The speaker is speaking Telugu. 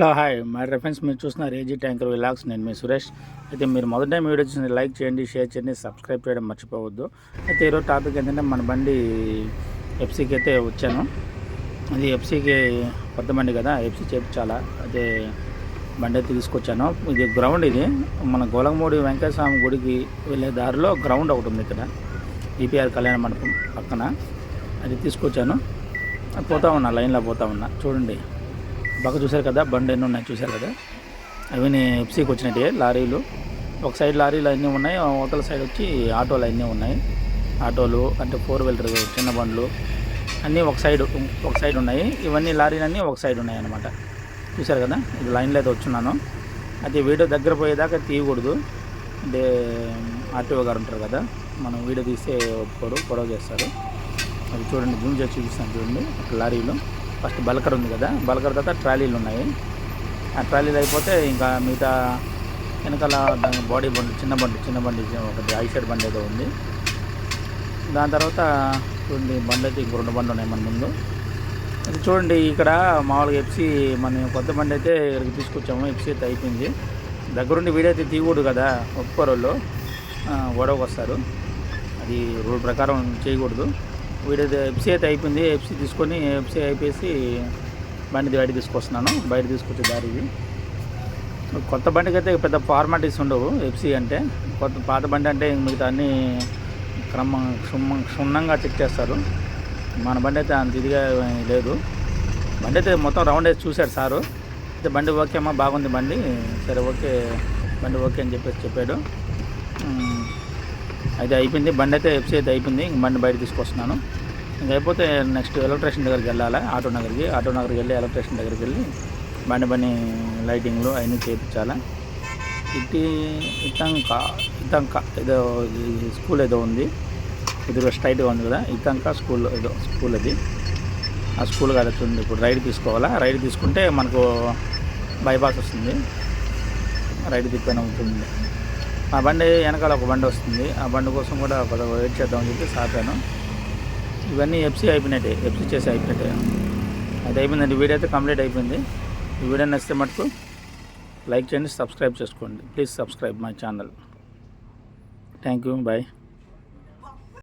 Hello hi. మై రెఫరెన్స్ మీరు చూస్తున్నారు ఏజీ ట్యాంకర్ విలాగ్స్ నేను మీ సురేష్. అయితే మీరు మొదట టైం వీడియో చూసి లైక్ చేయండి షేర్ చేయండి సబ్స్క్రైబ్ చేయడం మర్చిపోవద్దు. అయితే ఈరోజు టాపిక్ ఏంటంటే మన బండి ఎఫ్సీకి అయితే వచ్చాను. అది ఎఫ్సీకి కొత్త బండి కదా ఎఫ్సీ చేపించాలా అదే బండి అయితే తీసుకొచ్చాను. ఇది గ్రౌండ్ ఇది. మన గోలంగమూడి వెంకటేశ్వర స్వామి గుడికి వెళ్ళే దారిలో గ్రౌండ్ ఒకటి ఉంది ఇక్కడ. ఈపీఆర్ కళ్యాణ మండపం పక్కన. అది తీసుకొచ్చాను. పోతా ఉన్నా లైన్లో పోతా ఉన్నా. చూడండి. బాగా చూశారు కదా బండి ఎన్ని ఉన్నాయి చూశారు కదా. అవన్నీ ఎఫ్సీకి వచ్చినట్టే లారీలు. ఒక సైడ్ లారీలు అన్నీ ఉన్నాయి అవతల సైడ్ వచ్చి ఆటోలు అన్నీ ఉన్నాయి. ఆటోలు అంటే ఫోర్ వీలర్ చిన్న బండ్లు అన్నీ ఒక సైడ్ ఒక సైడ్ ఉన్నాయి. ఇవన్నీ లారీలు అన్నీ ఒక సైడ్ ఉన్నాయి అనమాట చూశారు కదా ఇది లైన్లో అయితే వచ్చున్నాను. అయితే వీడియో దగ్గర పోయేదాకా తీయకూడదు. అంటే ఆర్టీఓ గారు ఉంటారు కదా మనం వీడియో తీస్తే ఒప్పుకోరు గొడవ చేస్తారు. అది చూడండి జూమ్ చేసి చూపిస్తాను చూడండి ఒక లారీలో. ఫస్ట్ బల్కర్ ఉంది కదా బల్కర్ తర్వాత ట్రాలీలు ఉన్నాయి. ఆ ట్రాలీలు అయిపోతే ఇంకా మిగతా వెనకాల దాని బాడీ బండి చిన్న బండి చిన్న బండి ఒకటి ఐ సైడ్ బండి ఏదో ఉంది. దాని తర్వాత చూడండి బండి అయితే ఇంకో రెండు బండ్లు ఉన్నాయి మన ముందు. చూడండి ఇక్కడ మామూలుగా ఎఫ్సీ మన కొత్త బండి అయితే ఇక్కడికి తీసుకొచ్చాము ఎఫ్సీ అయితే అయిపోయింది. దగ్గరుండి వీడైతే తీయకూడదు కదా ఒప్పుకోరు వాళ్ళు. గొడవకు వస్తారు. అది రూల్ ప్రకారం చేయకూడదు. వీడియో ఎఫ్సీ అయితే అయిపోయింది. ఎఫ్సీ తీసుకొని ఎఫ్సీ అయిపోయేసి బండి బయట తీసుకొస్తున్నాను. బయట తీసుకొచ్చే దారి ఇది. కొత్త బండికి అయితే పెద్ద ఫార్మాలిటీస్ ఉండవు ఎఫ్సీ అంటే. కొత్త పాత బండి అంటే మిగతా అన్ని క్రమం క్షుణ్ణ క్షుణ్ణంగా చెక్ చేస్తారు. మన బండి అయితే అంత ఇదిగా లేదు. బండి అయితే మొత్తం రౌండ్ వేసి చూశాడు సారు. అయితే బండి ఓకే అమ్మా బాగుంది బండి. సరే ఓకే. బండి ఓకే అని చెప్పేసి చెప్పాడు. అయితే అయిపోయింది. బండి అయితే ఎఫ్సీ అయితే అయిపోయింది. ఇంక బండి బయట తీసుకొస్తున్నాను. ఇంక అయిపోతే నెక్స్ట్ ఎలక్ట్రీషియన్ దగ్గరికి వెళ్ళాలి? ఆటో నగర్కి. ఆటో నగర్కి వెళ్ళి ఎలక్ట్రీషియన్ దగ్గరికి వెళ్ళి బండి బండి లైటింగ్లు అవన్నీ చేయించాలి? ఇటు ఇతంక ఇతంక ఏదో స్కూల్ ఏదో ఉంది. ఇది స్ట్రైట్గా ఉంది కదా. ఇతంక స్కూల్ ఏదో స్కూల్ అది. ఆ స్కూల్ కదా ఇప్పుడు రైడ్ తీసుకోవాలా? రైడ్ తీసుకుంటే మనకు బైపాస్ వస్తుంది. రైడ్ తిప్పని ఉంటుంది. ఆ బండి వెనకాల ఒక బండి వస్తుంది. ఆ బండి కోసం కూడా ఒక వెయిట్ చేద్దామని చెప్పి సాగాను. ఇవన్నీ ఎఫ్సీ అయిపోయినట్టే ఎఫ్సీ చేసి అయిపోయినట్టే. అది అయిపోయిందండి వీడియో అయితే కంప్లీట్ అయిపోయింది. ఈ వీడియో నచ్చితే మటుకు లైక్ చేయండి సబ్స్క్రైబ్ చేసుకోండి. Please subscribe my channel. Thank you bye.